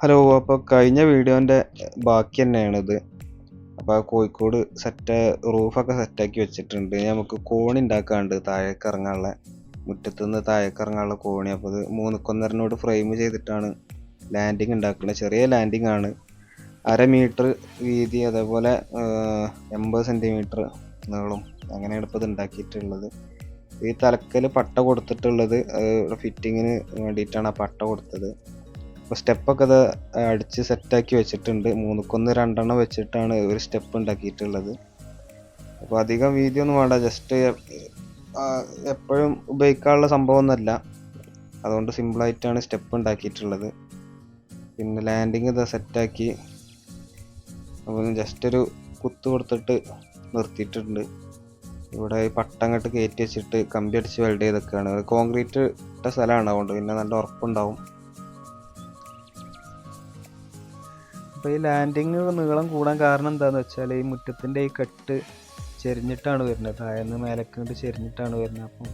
Hello അപ്പോൾ കഴിഞ്ഞ വീഡിയോന്റെ ബാക്കി തന്നെയാണിത്. അപ്പോൾ കോഴിക്കോട് സെറ്റ് റൂഫൊക്കെ സെറ്റാക്കി വെച്ചിട്ടുണ്ട്. നമുക്ക് കോണി ഉണ്ടാക്കാണ്ട് താഴേക്ക് ഇറങ്ങാനുള്ള മുറ്റത്തുനിന്ന് താഴേക്ക് ഇറങ്ങാനുള്ള കോണി. അപ്പോൾ ഇത് മൂന്നിക്കൊന്നരനോട് ഫ്രെയിം ചെയ്തിട്ടാണ് ലാൻഡിങ് ഉണ്ടാക്കുന്നത് ചെറിയ ലാൻഡിങ് ആണ്. അര മീറ്റർ വീതി അതേപോലെ എൺപത് സെന്റിമീറ്റർ നീളം. അങ്ങനെയാണ് ഇപ്പോൾ ഇത് ഉണ്ടാക്കിയിട്ടുള്ളത്. ഈ തലക്കൽ പട്ട കൊടുത്തിട്ടുള്ളത് ഫിറ്റിങ്ങിന് വേണ്ടിയിട്ടാണ് ആ പട്ട കൊടുത്തത്. അപ്പോൾ സ്റ്റെപ്പൊക്കെ അത് അടിച്ച് സെറ്റാക്കി വെച്ചിട്ടുണ്ട്. മൂന്നുക്കൊന്ന് രണ്ടെണ്ണം വെച്ചിട്ടാണ് ഒരു സ്റ്റെപ്പ് ഉണ്ടാക്കിയിട്ടുള്ളത്. അപ്പോൾ അധികം വീതിയൊന്നും വേണ്ട. ജസ്റ്റ് എപ്പോഴും ഉപയോഗിക്കാനുള്ള സംഭവമൊന്നുമല്ല. അതുകൊണ്ട് സിമ്പിളായിട്ടാണ് സ്റ്റെപ്പ് ഉണ്ടാക്കിയിട്ടുള്ളത്. പിന്നെ ലാൻഡിങ് ഇത് സെറ്റാക്കി. അപ്പം ജസ്റ്റ് ഒരു കുത്ത് കൊടുത്തിട്ട് നിർത്തിയിട്ടുണ്ട്. ഇവിടെ ഈ പട്ടങ്ങട്ട് കയറ്റി വെച്ചിട്ട് കമ്പി അടിച്ച് വെൽഡ് ചെയ്തൊക്കെയാണ്. കോൺക്രീറ്റ് ഇട്ട സ്ഥലമാണ്. അതുകൊണ്ട് പിന്നെ നല്ല ഉറപ്പുണ്ടാവും. അപ്പോൾ ഈ ലാൻഡിങ് നീളം കൂടാൻ കാരണം എന്താണെന്ന് വെച്ചാൽ ഈ മുറ്റത്തിന്റെ ഈ കെട്ട് ചെരിഞ്ഞിട്ടാണ് വരുന്നത്. താഴേന്ന് മേലക്കൊണ്ട് ചെരിഞ്ഞിട്ടാണ് വരുന്നത്. അപ്പം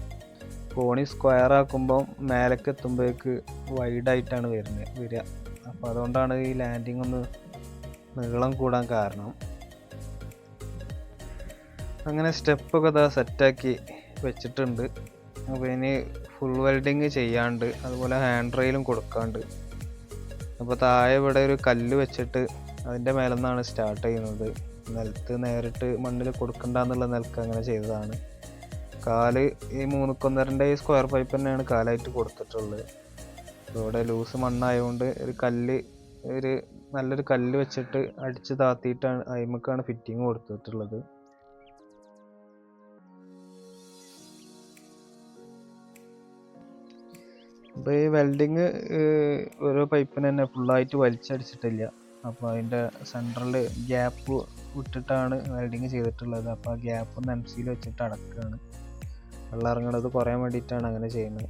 കോണി സ്ക്വയർ ആക്കുമ്പോൾ മേലക്കെത്തുമ്പോഴേക്ക് വൈഡായിട്ടാണ് വരുന്നത് വരിക. അപ്പോൾ അതുകൊണ്ടാണ് ഈ ലാൻഡിങ് ഒന്ന് നീളം കൂടാൻ കാരണം. അങ്ങനെ സ്റ്റെപ്പൊക്കെ ഇതാ സെറ്റാക്കി വെച്ചിട്ടുണ്ട്. അപ്പോൾ ഇനി ഫുൾ വെൽഡിങ് ചെയ്യാണ്ട് അതുപോലെ ഹാൻഡ് റെയിലും കൊടുക്കാണ്ട് അപ്പോൾ താഴെ ഇവിടെ ഒരു കല്ല് വെച്ചിട്ട് അതിന്റെ മേലെ നിന്നാണ് സ്റ്റാർട്ട് ചെയ്യുന്നത്. നിലത്ത് നേരിട്ട് മണ്ണിൽ കൊടുക്കണ്ടെന്നുള്ള നിലയ്ക്ക് അങ്ങനെ ചെയ്തതാണ്. കാൽ ഈ മൂന്നുക്കൊന്നരന്റെ ഈ സ്ക്വയർ പൈപ്പ് തന്നെയാണ് കാലായിട്ട് കൊടുത്തിട്ടുള്ളത്. ഇവിടെ ലൂസ് മണ്ണായതുകൊണ്ട് ഒരു കല്ല് ഒരു നല്ലൊരു കല്ല് വെച്ചിട്ട് അടിച്ച് താത്തിയിട്ടാണ് അയിമക്കാണ് ഫിറ്റിങ് കൊടുത്തിട്ടുള്ളത്. അപ്പോൾ ഈ വെൽഡിങ് ഓരോ പൈപ്പിന് തന്നെ ഫുള്ളായിട്ട് വലിച്ചടിച്ചിട്ടില്ല. അപ്പോൾ അതിന്റെ സെൻട്രൽ ഗ്യാപ്പ് വിട്ടിട്ടാണ് വെൽഡിങ് ചെയ്തിട്ടുള്ളത്. അപ്പോൾ ആ ഗ്യാപ്പ് ഒന്ന് എം സിയിൽ വെച്ചിട്ട് അടക്കുകയാണ് വെള്ളം ഇറങ്ങണത് കുറയാൻ വേണ്ടിയിട്ടാണ് അങ്ങനെ ചെയ്യുന്നത്.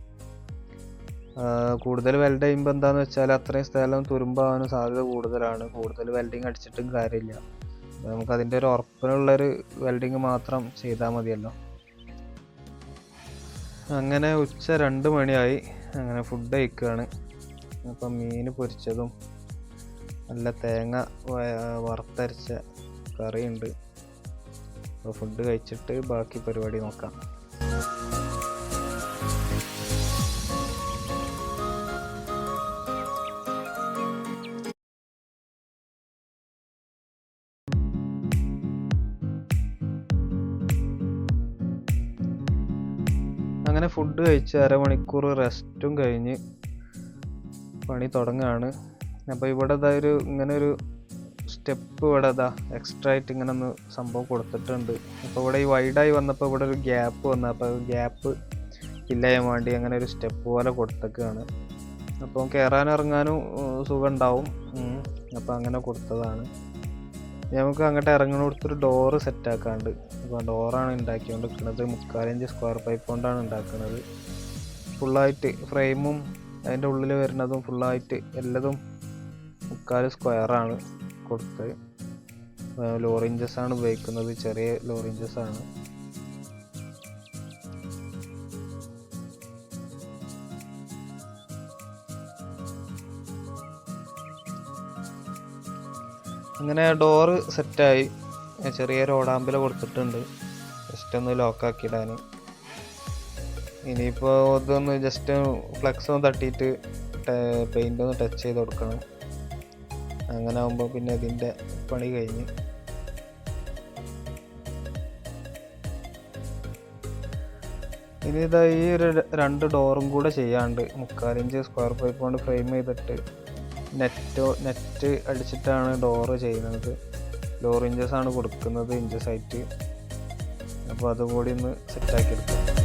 കൂടുതൽ വെൽഡ് ചെയ്യുമ്പോൾ എന്താണെന്ന് വെച്ചാൽ അത്രയും സ്ഥലം തുരുമ്പാവാനും സാധ്യത കൂടുതലാണ്. കൂടുതൽ വെൽഡിങ് അടിച്ചിട്ടും കാര്യമില്ല. നമുക്ക് അതിന്റെ ഒരു ഉറപ്പിനുള്ളൊരു വെൽഡിങ് മാത്രം ചെയ്താൽ മതിയല്ലോ. അങ്ങനെ ഉച്ച രണ്ട് മണിയായി. അങ്ങനെ ഫുഡ് കഴിക്കുകയാണ് അപ്പം മീൻ പൊരിച്ചതും നല്ല തേങ്ങ വറുത്തരച്ച കറിയുണ്ട്. അപ്പോൾ ഫുഡ് കഴിച്ചിട്ട് ബാക്കി പരിപാടി നോക്കാം. അങ്ങനെ ഫുഡ് കഴിച്ച് അരമണിക്കൂർ റെസ്റ്റും കഴിഞ്ഞ് പണി തുടങ്ങുകയാണ് അപ്പോൾ ഇവിടെ ഇതാ ഒരു ഇങ്ങനെ ഒരു സ്റ്റെപ്പ് ഇവിടെ ഇതാ എക്സ്ട്രാ ആയിട്ട് ഇങ്ങനെ ഒന്ന് സംഭവം കൊടുത്തിട്ടുണ്ട്. അപ്പോൾ ഇവിടെ ഈ വൈഡായി വന്നപ്പോൾ ഇവിടെ ഒരു ഗ്യാപ്പ് വന്നു. അപ്പോൾ ഗ്യാപ്പ് ഫില്ല് വേണ്ടി അങ്ങനെ ഒരു സ്റ്റെപ്പ് പോലെ കൊടുത്തേക്കാണ്. അപ്പോൾ കയറാനും ഇറങ്ങാനും സുഖം ഉണ്ടാവും. അപ്പോൾ അങ്ങനെ കൊടുത്തതാണ്. നമുക്ക് അങ്ങോട്ട് ഇറങ്ങണോടത്തൊരു ഡോറ് സെറ്റാക്കാണ്ട് അപ്പോൾ ഡോറാണ് ഉണ്ടാക്കിക്കൊണ്ടിരിക്കുന്നത് മുക്കാലഞ്ച് സ്ക്വയർ പൈപ്പ് കൊണ്ടാണ് ഉണ്ടാക്കുന്നത് ഫുള്ളായിട്ട് ഫ്രെയിമും അതിന്റെ ഉള്ളിൽ വരുന്നതും ഫുള്ളായിട്ട് എല്ലതും മുക്കാൽ സ്ക്വയറാണ് കൊടുത്തത്. ലോറിഞ്ചസ് ആണ് ഉപയോഗിക്കുന്നത്. ചെറിയ ലോറിഞ്ചസ് ആണ്. അങ്ങനെ ഡോറ് സെറ്റായി ചെറിയൊരു റോഡാമ്പില കൊടുത്തിട്ടുണ്ട്. ജസ്റ്റ് ഒന്ന് ലോക്കാക്കിയിടാൻ ഇനിയിപ്പോൾ ഇതൊന്ന് ജസ്റ്റ് ഫ്ലെക്സ് ഒന്ന് തട്ടിയിട്ട് പെയിന്റ് ഒന്ന് ടച്ച് ചെയ്ത് കൊടുക്കണം. അങ്ങനെ ആകുമ്പോൾ പിന്നെ ഇതിന്റെ പണി കഴിഞ്ഞ്. ഇനി ഇതാ ഈ ഒരു രണ്ട് ഡോറും കൂടെ ചെയ്യാണ്ട് മുക്കാലിഞ്ച് സ്ക്വയർ പൈപ്പ് കൊണ്ട് ഫ്രെയിം ചെയ്തിട്ട് നെറ്റോ നെറ്റ് അടിച്ചിട്ടാണ് ഡോറ് ചെയ്യുന്നത്. ഡോർ ഇഞ്ചസ് ആണ് കൊടുക്കുന്നത് ഇഞ്ചസ് ആയിട്ട്. അപ്പോൾ അതുകൂടി ഒന്ന് സെറ്റാക്കി എടുക്കാം.